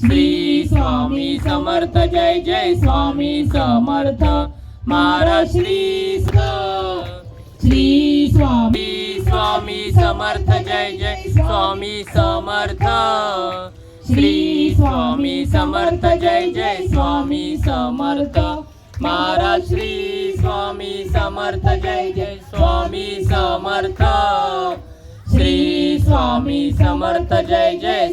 श्री स्वामी समर्थ, जय जय स्वामी समर्थ। मारा श्री श्री स्वामी स्वामी समर्थ, जय जय स्वामी समर्थ। श्री स्वामी समर्थ, जय जय स्वामी समर्थ। मारा श्री स्वामी समर्थ, जय जय स्वामी समर्थ। श्री स्वामी समर्थ, जय जय